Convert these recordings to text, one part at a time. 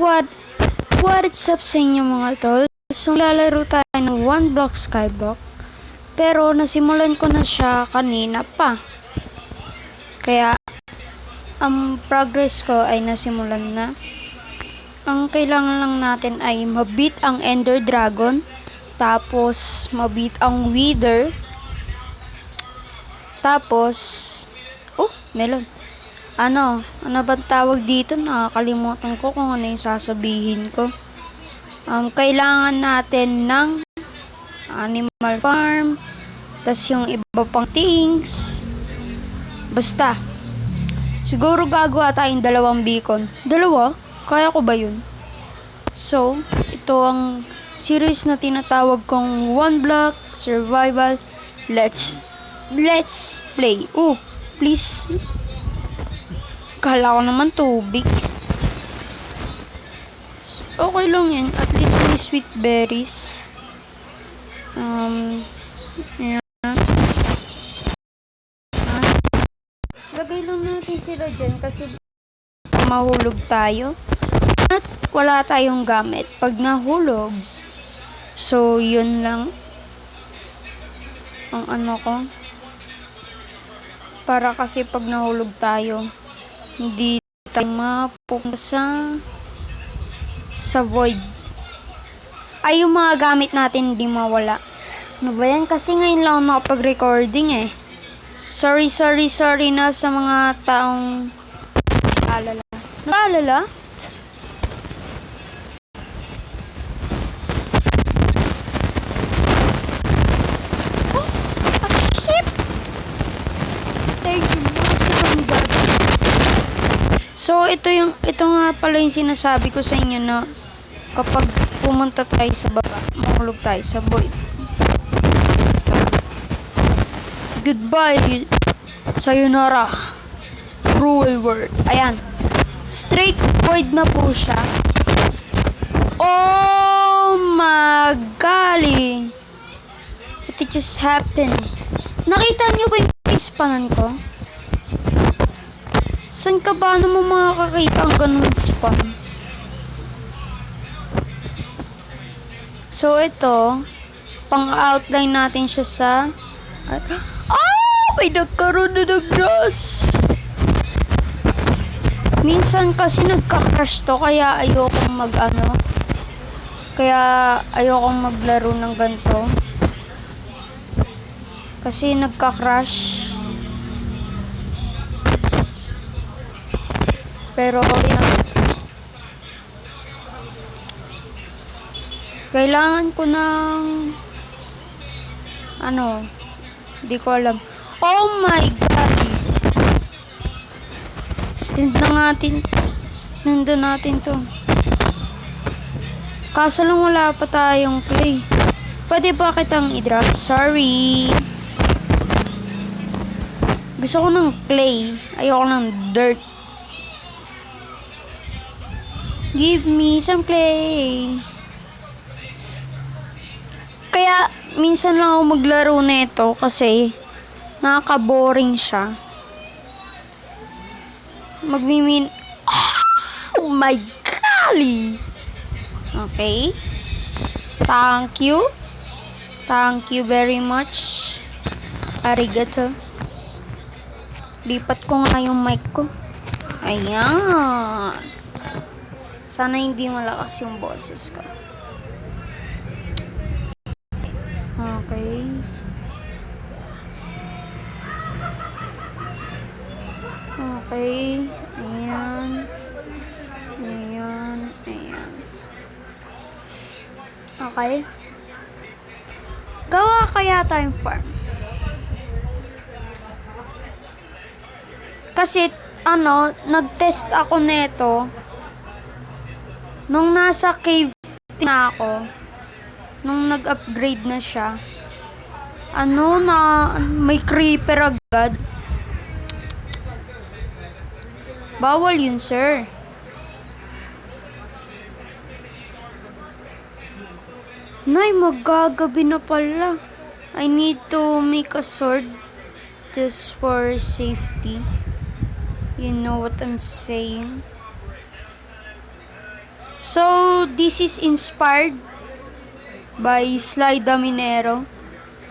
What? What's up sa inyo mga tol? So, lalaro tayo ng One Block Skyblock. Pero, nasimulan ko na siya kanina pa. Kaya, ang progress ko ay nasimulan na. Ang kailangan lang natin ay mabit ang Ender Dragon. Tapos, mabit ang Wither. Tapos, oh, melon. Ano, ano bang tawag dito? Nakakalimutan ko kung ano yung sasabihin ko. Um, kailangan natin ng animal farm, tas yung iba pang things. Basta, siguro gagawa tayong dalawang beacon. Dalawa? Kaya ko ba yun? So, ito ang series na tinatawag kong One Block Survival. Let's, let's play. Oh, please. Kala ko naman tubig. Okay lang yan. At least may sweet berries. Um, yan. Ah. Lagay lang natin sila dyan kasi mahulog tayo. At wala tayong gamit pag nahulog. So, yun lang. Ang ano ko. Para kasi pag nahulog tayo, hindi tayo mapupunta sa void. Ay, yung mga gamit natin hindi mawala. Ano ba yan? Kasi ngayon lang nakapag-recording eh. Sorry, sorry, sorry na sa mga taong alala. Nag-alala? Oh, ah, shit! Thank you, Lord, God. So, ito yung, ito nga pala yung sinasabi ko sa inyo na kapag pumunta tayo sa baba, mahulog tayo sa void. Goodbye, sayonara, cruel world. Ayan, straight void na po siya. Oh my golly. What just happened? Nakita niyo ba yung facepanan ko? Saan ka ba naman makakakita ang ganun spam? So, ito, pang-outline natin siya sa... Ah! May nagkaroon na ng grass! Minsan kasi nagka-crash to, kaya ayokong mag-ano. Kaya ayokong maglaro ng ganito. Kasi nagka-crash. Pero yan. Kailangan ko ng ano, di ko alam. Oh my god. Stand na natin. Stand na natin to. Kaso lang wala pa tayong clay. Pwede ba kitang i-drop? Sorry. Gusto ko ng clay. Ayoko ng dirt. Give me some clay. Kaya, minsan lang ako maglaro nito kasi nakaka-boring siya. Magmimin... Oh my golly! Okay. Thank you. Thank you very much. Arigato. Lipat ko nga yung mic ko. Ayan. Sana hindi malakas yung boses ko. Okay. Okay. Ayan. Ayan. Ayan. Okay. Gawa kaya tayong farm. Kasi, ano, nag-test ako neto. Nung nasa cave na ako, nung nag-upgrade na siya, ano na, may creeper agad. Bawal yun, sir. Nay, magagabi na pala. I need to make a sword just for safety. You know what I'm saying? So, this is inspired by Sly Daminero.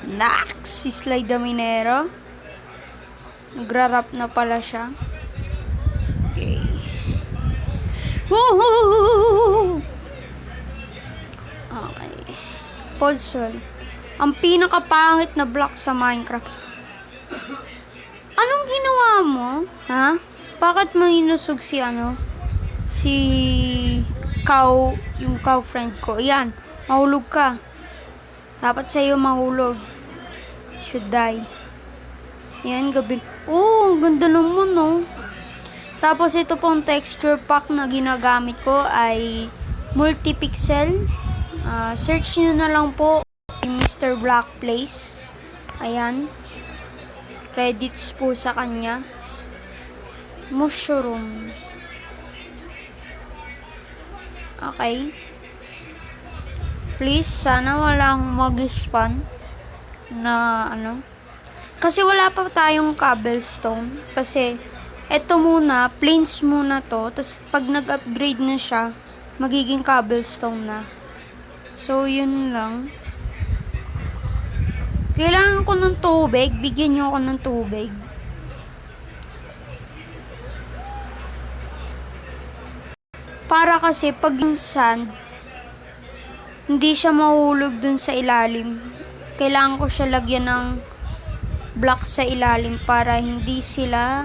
Nax! Si Sly Daminero. Nagra-rap na pala siya. Okay. Woohoo! Okay. Podsol. Ang pinakapangit na block sa Minecraft. Anong ginawa mo? Ha? Bakit mo inusog si ano? Si cow, yung cow friend ko. Ayan, mahulog ka. Dapat sa'yo mahulog. Should die. Ayan, gabi. Oh, ang ganda naman, no? Tapos ito pong texture pack na ginagamit ko ay multipixel. Ah, search nyo na lang po Mr. Black Place. Ayan. Credits po sa kanya. Mushroom. Okay. Please, sana walang mag-spawn na ano. Kasi wala pa tayong cobblestone. Kasi, eto muna, plains muna to. Tapos, pag nag-upgrade na siya, magiging cobblestone na. So, yun lang. Kailangan ko ng tubig. Bigyan niyo ako ng tubig. Para kasi pag yung sand, hindi siya mahulog dun sa ilalim. Kailangan ko siya lagyan ng block sa ilalim para hindi sila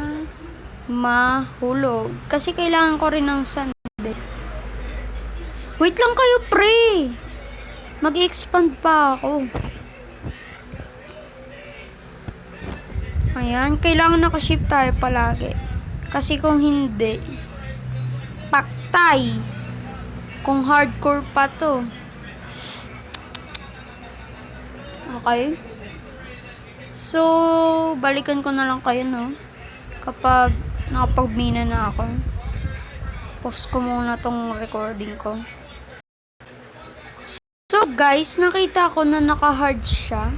mahulog. Kasi kailangan ko rin ng sand. eh. Wait lang kayo, pre! Mag-expand pa ako. Ayan, kailangan nakaship tayo palagi. Kasi kung hindi, paktay. Kung hardcore pa to. Okay? So, balikan ko na lang kayo, no? Kapag nakapagmina na ako. Pause ko muna tong recording ko. So, guys, nakita ko na naka-hard siya.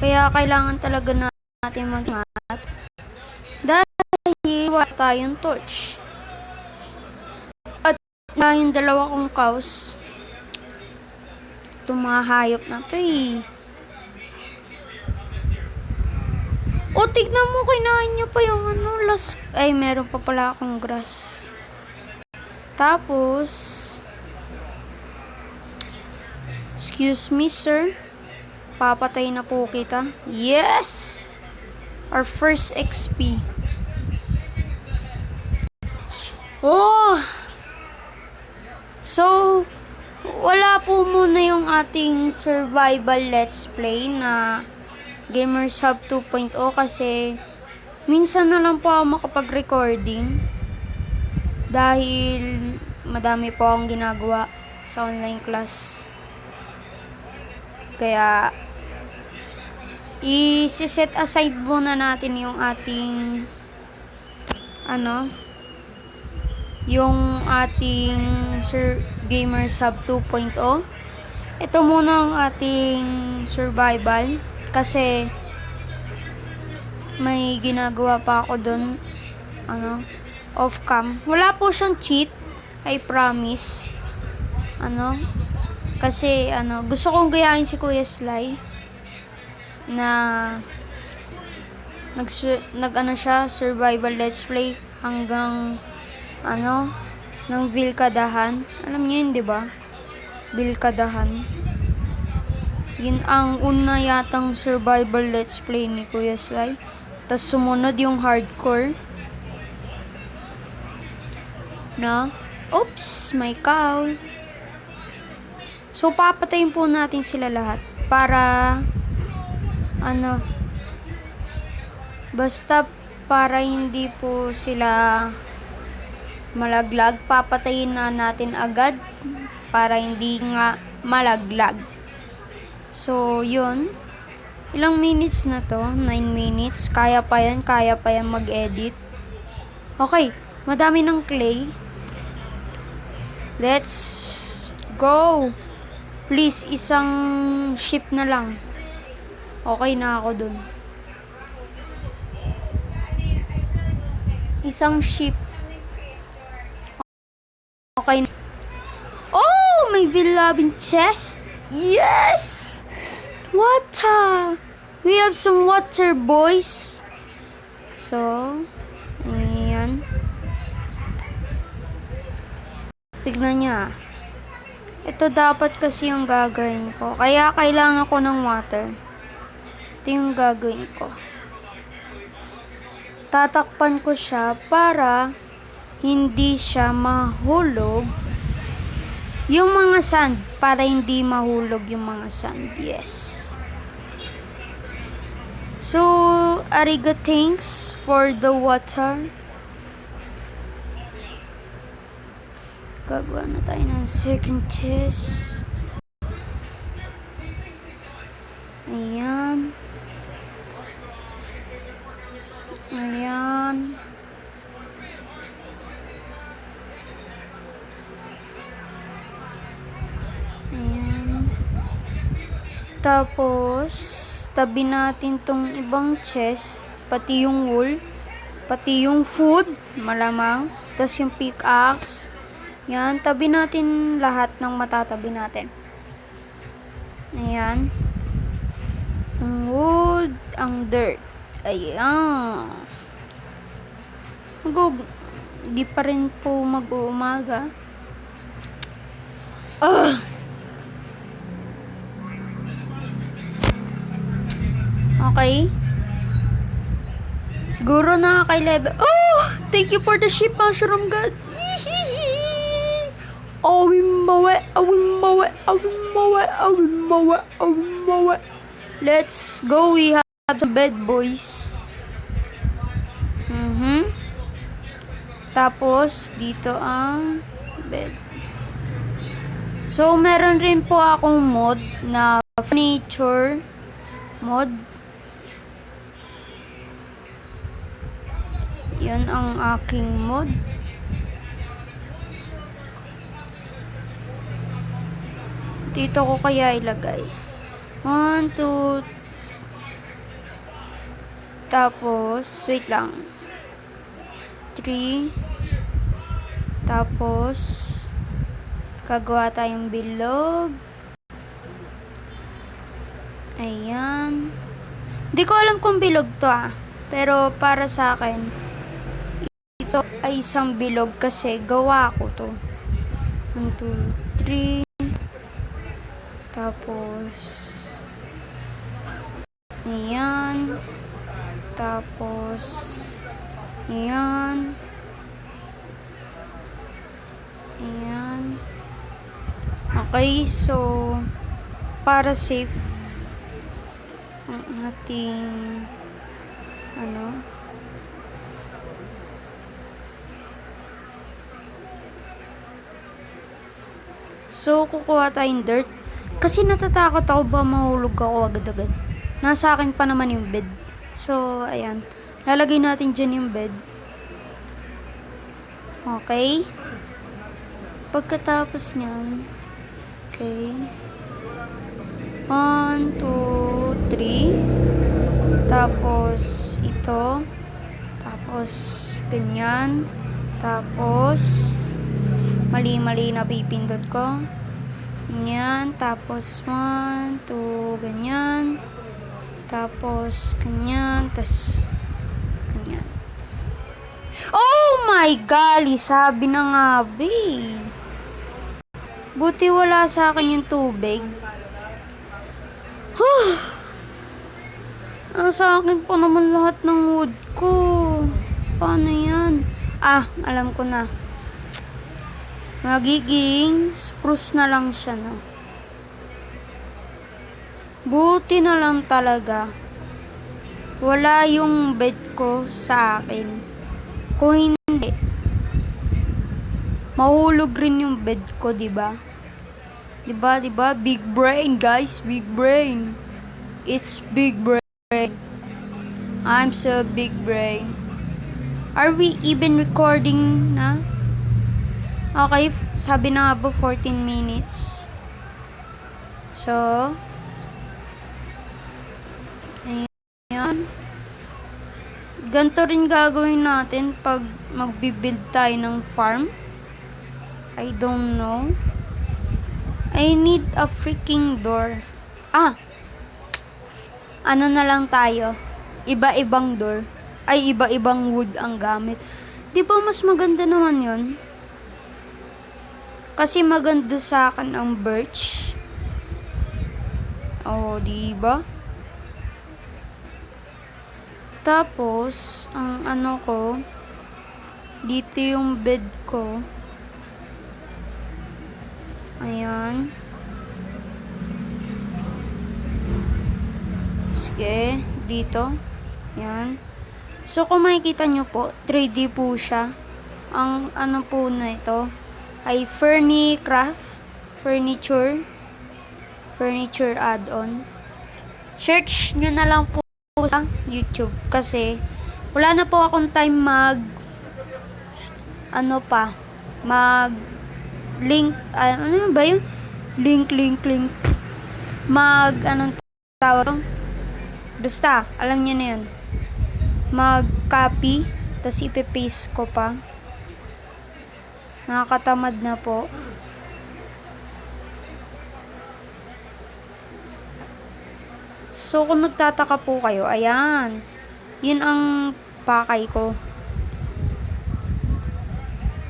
Kaya kailangan talaga na natin mag-map. Dahil wala tayong torch. Na yung dalawa kong cows. Itong mga hayop na to eh. O, tignan mo, kinain niya pa yung ano, last... Ay, meron pa pala akong grass. Tapos... Excuse me, sir. Papatay na po kita. Yes! Our first XP. Oh! So, wala po muna yung ating survival let's play na Gamers Hub 2.0 kasi minsan na lang po ako makapag-recording dahil madami po akong ginagawa sa online class. Kaya i-set aside muna natin yung ating ano yung ating Sir Gamers Hub 2.0 ito muna ang ating survival kasi may ginagawa pa ako doon ano off cam wala po siyang cheat I promise. Ano kasi ano gusto kong gayahin si Kuya Sly na nag nag ano siya survival let's play hanggang ano? Ng Vilkadahan? Alam niyo yun di ba? Vilkadahan. Yun ang una yatang survival let's play ni Kuya Sly. Tas sumunod yung hardcore. Na oops may cow. So papatayin po natin sila lahat para ano basta para hindi po sila malaglag papatayin na natin agad para hindi nga malaglag. So yun. Ilang minutes na to? 9 minutes? Kaya pa yan kaya pa yan mag edit okay madami ng clay. Let's go. Please isang ship na lang. Okay na ako dun. Isang ship Okay. my beloved chest. Yes! Water! We have some water, boys. So, ayan. Tignan niya. Ito dapat kasi yung gagawin ko. Kaya kailangan ko ng water. Ito yung gagawin ko. Tatakpan ko siya para hindi siya mahulog yung mga sand. Para hindi mahulog yung mga sand. Yes. So, ariga thanks for the water. Gagawa na tayo ng second. Ayan. Ayan. Tapos, tabi natin tong ibang chest, pati yung wool, pati yung food, malamang, tapos yung pickaxe, yan, tabi natin lahat ng matatabi natin. Ayan. Ang wood, ang dirt. Ayan. Mag di pa rin po mag-uumaga. Ah! Okay. Siguro nakaka-level. Oh! Thank you for the ship, Mushroom God. Awim mawe, awim mawe, awim mawe, awim mawe, awim mawe. Let's go. We have some bed, boys. Mhm. Tapos, dito ang bed. So, meron rin po akong mod na furniture mod. Yan ang aking mod. Dito ko kaya ilagay. 1, 2, tapos, wait lang. 3, tapos, gagawa tayong bilog. Ayan. Hindi ko alam kung bilog to ah. Pero para sa akin, ito ay isang bilog kasi gawa ko to. 1, 2, 3. Tapos, ayan. Tapos, ayan. Ayan. Okay, so, para safe, ang ating, ano, So, kukuha tayong dirt. Kasi natatakot ako ba mahulog ako agad-agad. Nasa akin pa naman yung bed. So, ayan. Lalagay natin dyan yung bed. Okay. Pagkatapos niyan, okay. One, two, three. Tapos, ito. Tapos, ganyan. Tapos, mali-mali na pipindot ko. Ganyan. Tapos, one, two, ganyan. Tapos, ganyan. Tapos, ganyan. Oh my golly! Sabi na nga, babe. Buti wala sa akin yung tubig. Huh. Nasa akin pa naman lahat ng wood ko. Paano yan? Ah, alam ko na. Magiging spruce na lang siya, no? Buti na lang talaga. Wala yung bed ko sa akin. Kung hindi, mahulog rin yung bed ko, di ba? Di ba, di ba? Big brain, guys. Big brain. It's big brain. I'm so big brain. Are we even recording na? Okay, sabi na nga po 14 minutes. So, ayan. Ganito rin gagawin natin pag magbibuild tayo ng farm. I don't know. I need a freaking door. Ah! Ano na lang tayo? Iba-ibang door. Ay, iba-ibang wood ang gamit. Di ba mas maganda naman yon? Kasi maganda sa akin ang birch. Oh, di ba? Tapos, ang ano ko, dito yung bed ko. Ayan. Sige, dito. Ayan. So, kung makikita nyo po, 3D po siya. Ang ano po na ito ay Fernicraft Furniture Furniture add-on. Search nyo na lang po sa YouTube kasi wala na po akong time mag ano pa mag link ah, ano ba yun? Link link link. Mag anong tawag basta alam niyo na yun. Mag copy tapos ipipaste ko pa nakakatamad na po So, kung nagtataka po kayo, ayan. Yun ang pakay ko.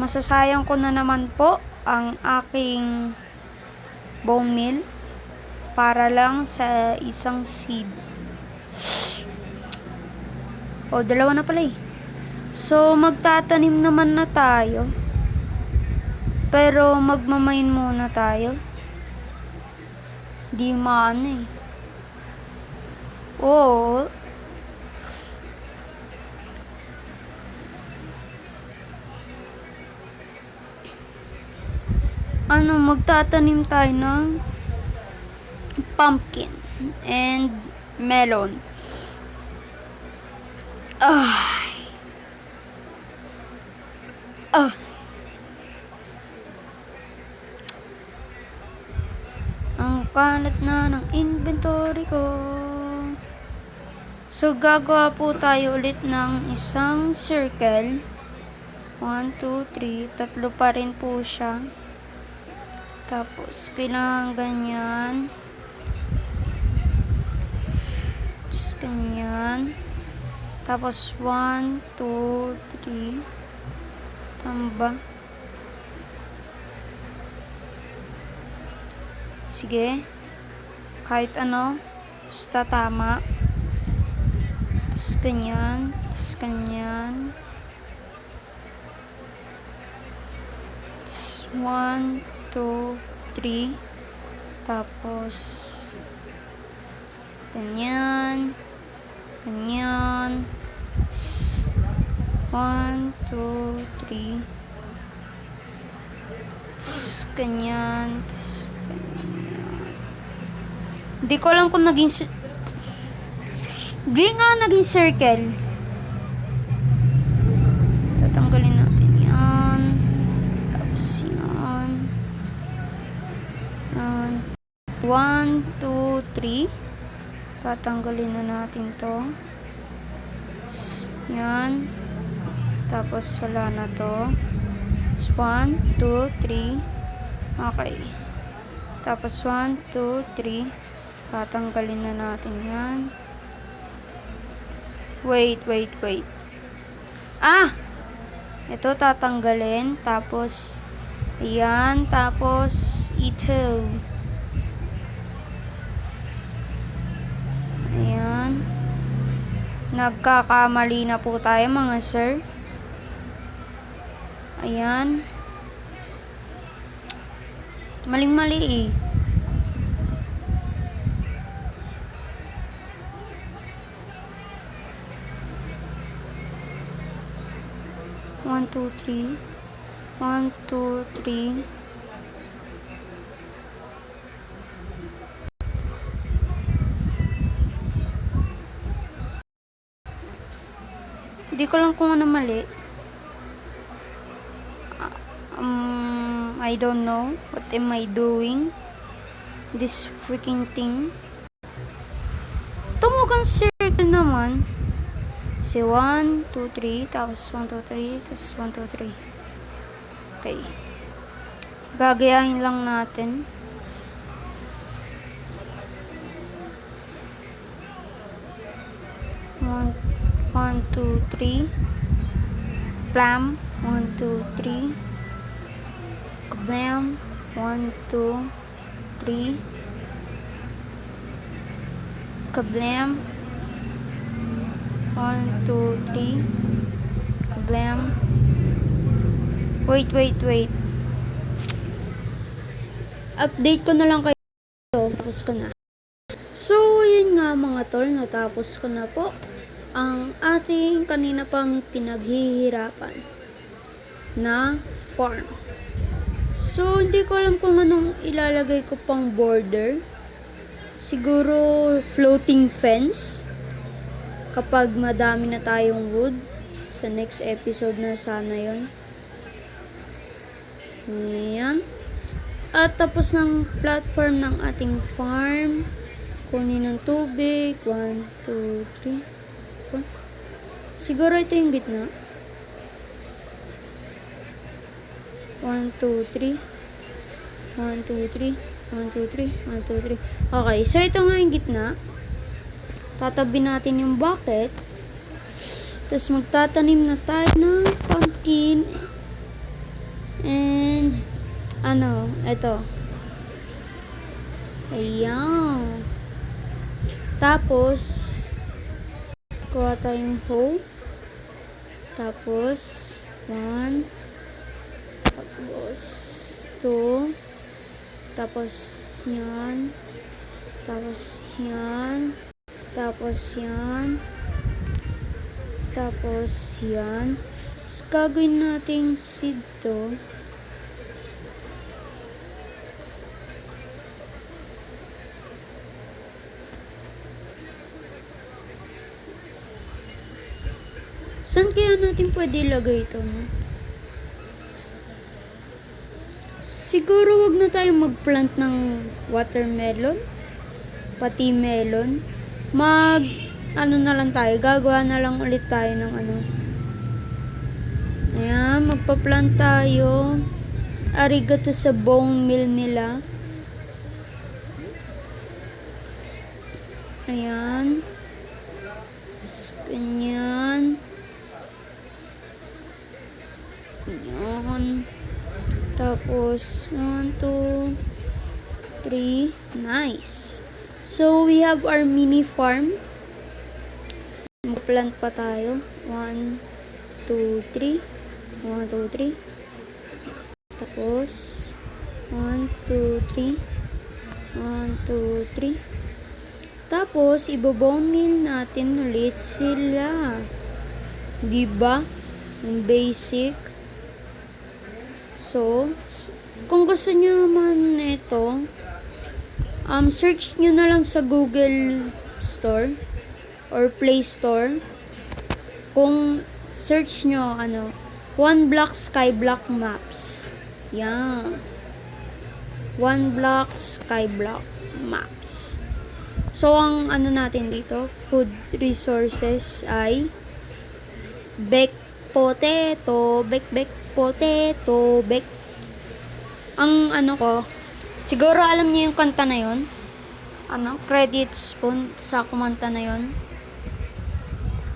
Masasayang ko na naman po ang aking bone meal para lang sa isang seed. O, dalawa na pala eh. So, magtatanim naman na tayo. Pero, magmamain muna tayo. Di maano eh. Oo. Ano, magtatanim tayo ng pumpkin and melon. Ay. Ah. Ang kalat na ng inventory ko. So, gagawa po tayo ulit ng isang circle. 1, 2, 3. Tatlo pa rin po siya. Tapos, kailangan ganyan. Tapos, ganyan. Tapos, 1, 2, 3. Tamba. Sige. Kahit ano. Basta tama. Tapos ganyan. Tapos ganyan. Tapos one, two, three. Tapos ganyan. Ganyan. One, two, three. Tapos ganyan. Tapos ganyan. Hindi ko alam kung naging si- Di nga naging circle. Tatanggalin natin yan. Tapos yan. Yan. One, two, three. Tatanggalin na natin to. Yan. Tapos wala na to. Tapos one, two, three. Okay. Tapos one, two, three. Tatanggalin na natin yan. Wait, wait, wait. Ah! Ito tatanggalin. Tapos, ayan. Tapos, ito. Ayan. Nagkakamali na po tayo mga sir. Ayan. Maling-mali eh. One, two, three. One, two, three. Hindi ko lang kung ano mali. Ah, Um, I don't know. What am I doing? This freaking thing. Tumugang circle naman. Si 1, 2, 3, tapos 1, 2, 3, tapos 1, 2, 3. Okay. Gagayahin lang natin. One, one, two, three. Plam. One, two, three. Kablam. One, two, three. Kablam. One, two, three. Kablam. Wait, wait, wait. Update ko na lang kayo. Tapos ko na. So, yun nga mga tol, natapos ko na po ang ating kanina pang pinaghihirapan na farm. So, hindi ko alam kung anong ilalagay ko pang border. Siguro floating fence kapag madami na tayong wood sa next episode na sana yon. Ayan. At tapos ng platform ng ating farm. Kunin ng tubig. 1, 2, 3, 4. Siguro ito yung gitna. 1, 2, 3. 1, 2, 3. 1, 2, 3. 1, 2, 3. Okay, so ito nga yung gitna. Tatabi natin yung bucket. Tapos magtatanim na tayo ng pumpkin. And, ano, ito. Ayan. Tapos, kuha tayong hoe. Tapos, one. Tapos, two. Tapos, yan. Tapos, yan. Tapos, yan. Tapos, yan. Tapos, gagawin nating seed to. Saan kaya natin pwede ilagay ito? No? Siguro wag na tayong magplant ng watermelon, pati melon. Mag, ano na lang tayo, gagawa na lang ulit tayo ng ano. Ayan, magpa-plant tayo. Arigato sa bone meal nila. Ayan. Ganyan. Ayan. Tapos, 1, 2, 3. Nice. So, we have our mini farm. Mag-plant pa tayo. 1, 2, 3. 1, 2, 3. Tapos, 1, 2, 3. 1, 2, 3. Tapos, ibobone natin ulit sila. Diba? Yung basic. So, kung gusto niyo naman ito, um, search nyo na lang sa Google Store or Play Store. Kung search nyo, ano, One Block Skyblock Maps. Yan. One Block Skyblock Maps. So, ang ano natin dito, food resources ay baked potato, baked baked potato, baked ang ano ko, siguro alam niyo yung kanta na yon. Ano, credits po sa kumanta na yon.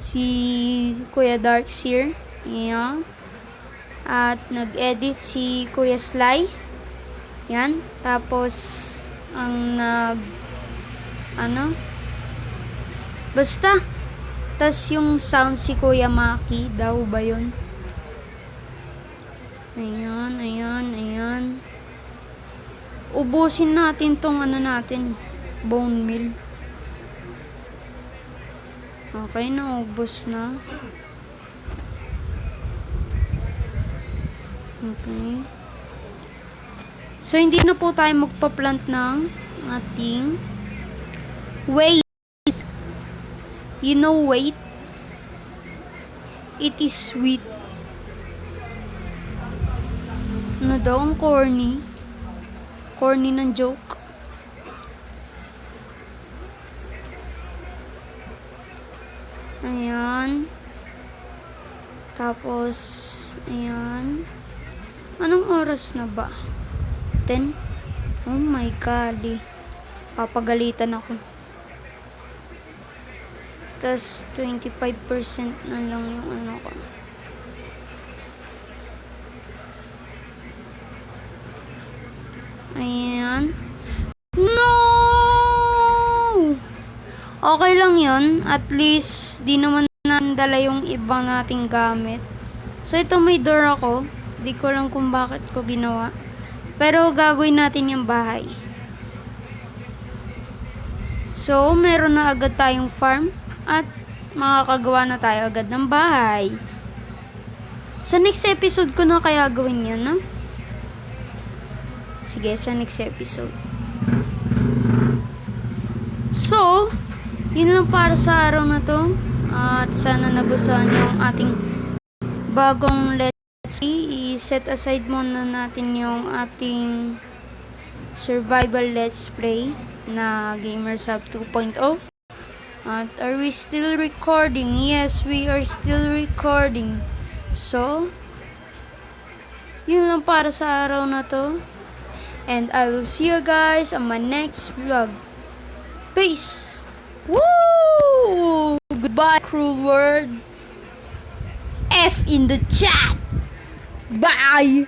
Si Kuya Darkseer. Yeah. At nag-edit si Kuya Sly. Yan. Tapos, ang nag, ano, basta, tas yung sound si Kuya Maki daw ba yun? Ayan, ayan, ayan. Ubusin natin tong ano natin, bone meal. Okay, naubos na. Okay. So, hindi na po tayo magpa-plant ng ating wait. You know wait? It is sweet. Ano daw ang corny? Corny ng joke. Ayan. Tapos, ayan. Anong oras na ba? 10? Oh my God. eh. Papagalitan ako. Tapos 25% na lang yung ano ko. Ayan. No! Okay lang yon At least, di naman nandala yung ibang nating gamit. So, ito may door ako. Di ko lang kung bakit ko ginawa. Pero, gagawin natin yung bahay. So, meron na agad tayong farm. At, makakagawa na tayo agad ng bahay. Sa next episode ko na kaya gawin yan, no? Sige, sa next episode. So, yun lang para sa araw na to. At sana nagustuhan niyo ang ating bagong let's see. I-set aside muna natin yung ating survival let's play na Gamers Hub 2.0. At are we still recording? Yes, we are still recording. So, yun lang para sa araw na to. And I will see you guys on my next vlog. Peace! Woo! Goodbye, cruel world. F in the chat. Bye!